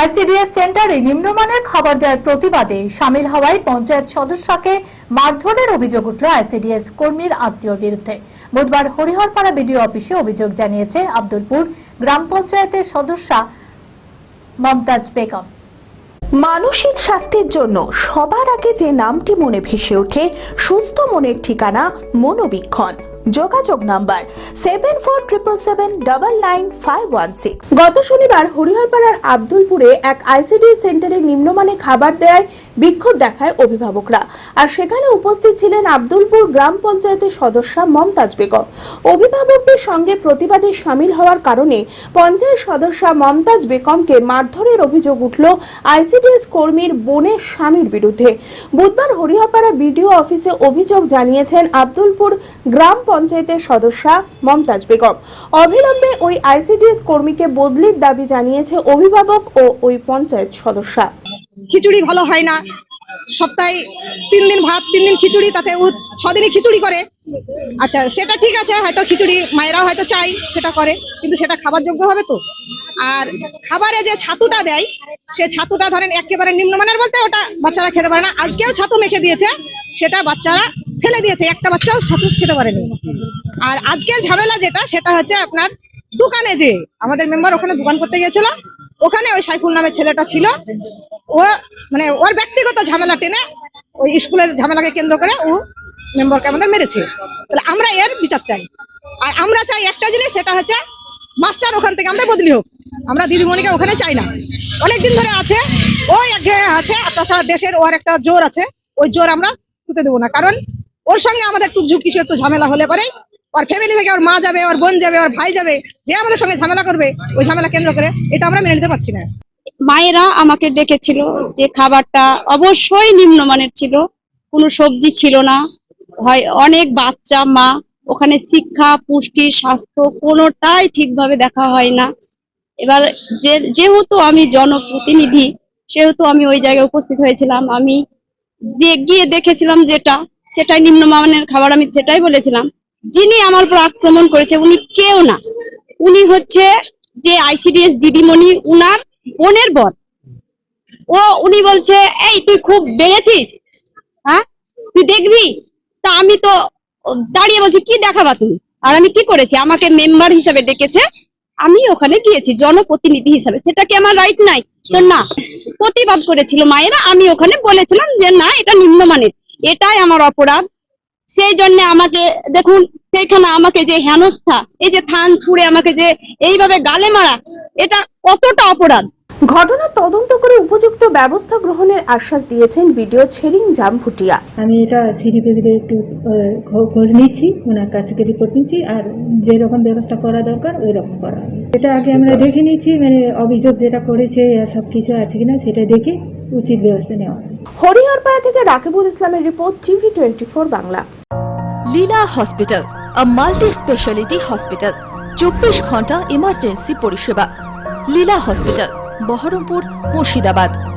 ICDS সেন্টারে নিম্নমানের খাবার দেওয়ার প্রতিবাদে সামিল হওয়ায় পঞ্চায়েত সদস্যকে মারধরের অভিযোগ উঠল আইসিডিএস কর্মীর আত্মীয়র বিরুদ্ধে। বুধবার হরিহরপাড়া বিডিও অফিসে অভিযোগ জানিয়েছে আব্দুলপুর গ্রাম পঞ্চায়েতের সদস্যা মমতাজ বেগম। মানসিক স্বাস্থ্যের জন্য সবার আগে যে নামটি মনে ভেসে ওঠে, সুস্থ মনের ঠিকানা মনোবীক্ষণ। যোগাযোগ number seven four triple seven double nine five one six গত শনিবার হরিহরপাড়ার আব্দুলপুরে এক আইসিডি সেন্টারে নিম্নমানে খাবার দেয় বিক্ষোভ দেখায় অভিভাবকরা। আর সেখানে উপস্থিত ছিলেন আব্দুলপুর গ্রাম পঞ্চায়েতের সদস্যা মমতাজ বেগম। অভিভাবকদের সঙ্গে প্রতিবাদে সামিল হওয়ার কারণে পঞ্চায়েত সদস্যা মমতাজ বেগমকে মারধরের অভিযোগ উঠল আইসিডিএস কর্মীর বোনের স্বামীর বিরুদ্ধে। বুধবার হরিহরপাড়া বিডিও অফিসে অভিযোগ জানিয়েছেন আব্দুলপুর গ্রাম পঞ্চায়েতের সদস্যা মমতাজ বেগম। অবিলম্বে ওই আইসিডিএস কর্মীকে বদলির দাবি জানিয়েছে অভিভাবক ও ওই পঞ্চায়েত সদস্যা। খিচুড়ি ভালো হয় না। সপ্তাহে তিন দিন ভাত, তিন দিন খিচুড়ি, তাতে ছদিনই খিচুড়ি করে। আচ্ছা সেটা ঠিক আছে, হয়তো খিচুড়ি মায়েরাও হয়তো চাই সেটা করে, কিন্তু সেটা খাবার যোগ্য হবে তো? আর খাবারে যে ছাতুটা দেয়, সে ছাতুটা ধরেন একেবারে নিম্নমানের বলতে ওটা বাচ্চারা খেতে পারে না। আজকেও ছাতু মেখে দিয়েছে, সেটা বাচ্চারা ফেলে দিয়েছে, একটা বাচ্চাও ছাতু খেতে পারেনি। আর আজকের ঝামেলা যেটা, সেটা হচ্ছে আপনার দোকানে যে আমাদের মেম্বার ওখানে দোকান করতে গিয়েছিল, ওখানে ওই সাইফুল নামের ছেলেটা ছিল। ও মানে ওর ব্যক্তিগত ঝামেলা টেনে ওই স্কুলের ঝামেলাকে কেন্দ্র করে ও মেম্বারকে আমাদের মেরেছে। তাহলে আমরা এর বিচার চাই। আর আমরা চাই একটা জিনিস, সেটা হচ্ছে মাস্টার ওখান থেকে আমাদের বদলি হোক। আমরা দিদিমণিকে ওখানে চাই না। অনেকদিন ধরে আছে, ওই একঘেয়ে আছে, আর তাছাড়া দেশের ওর একটা জোর আছে, ওই জোর আমরা ছুতে দেবো না। কারণ ওর সঙ্গে আমাদের একটু কিছু একটু ঝামেলা হলে পরে ওর ফ্যামিলি থেকে ওর মা যাবে, ওর বোন যাবে, ওর ভাই যাবে, যে আমাদের সঙ্গে ঝামেলা করবে, ওই ঝামেলা কেন্দ্র করে এটা আমরা মেনে নিতে পারছি না। মায়েরা আমাকে ডেকেছিল যে খাবারটা অবশ্যই নিম্নমানের ছিল, কোনো সবজি ছিল না। হয় অনেক বাচ্চা, মা, ওখানে শিক্ষা, পুষ্টি, স্বাস্থ্য কোনোটাই ঠিকভাবে দেখা হয় না। এবার যে, যেহেতু আমি জনপ্রতিনিধি, সেহেতু আমি ওই জায়গায় উপস্থিত হয়েছিলাম, আমি গিয়ে দেখেছিলাম যেটা সেটাই নিম্নমানের খাবার আমি সেটাই বলেছিলাম, যিনি আমার উপর আক্রমণ করেছে উনি কেউ না। উনি হচ্ছে যে আইসিডিএস দিদিমণি, উনার বোনের বর। ও উনি বলছে, এই, তুই খুব বেড়েছিস হ্যাঁ? তুই দেখবি? তা আমি তো দাঁড়িয়ে বলছি, কি দেখাবা তুমি? আর আমি কি করেছি? আমাকে মেম্বার হিসাবে ডেকেছে, আমি ওখানে গিয়েছি, জনপ্রতিনিধি হিসাবে। সেটা কি আমার রাইট নাই? তো না, প্রতিবাদ করেছিল মায়েরা, আমি ওখানে বলেছিলাম যে, না, এটা নিম্নমানের। এটাই আমার অপরাধ। সেই জন্য আমাকে, দেখুন, সেইখানে আমাকে যে হেনস্থা, এই যে থান ছুঁড়ে আমাকে যে এইভাবে গালে মারা, এটা কতটা অপরাধ? ঘটনা তদন্ত করে উপযুক্ত ব্যবস্থা গ্রহণের আশ্বাস দিয়েছেন ভিডিও ছেরিং জামভুটিয়া আমি এটা সিডিপি থেকে একটু খোঁজ নিচ্ছি ওনার কাছ থেকে রিপোর্ট নিচ্ছি আর যেরকম ব্যবস্থা করা দরকার ওই রকম করা এটা আগে আমরা দেখে নিচ্ছি মানে অভিযোগ যেটা করেছে সব কিছু আছে কিনা সেটা দেখে উচিত ব্যবস্থা নেওয়া হবে। হরিহরপাড়া থেকে রাকিবুল ইসলামের report TV twenty four Bangla. Leela hospital a multi speciality hospital চব্বিশ ঘণ্টা ইমার্জেন্সি পরিষেবা। লীলা হসপিটাল বহরমপুর মুর্শিদাবাদ।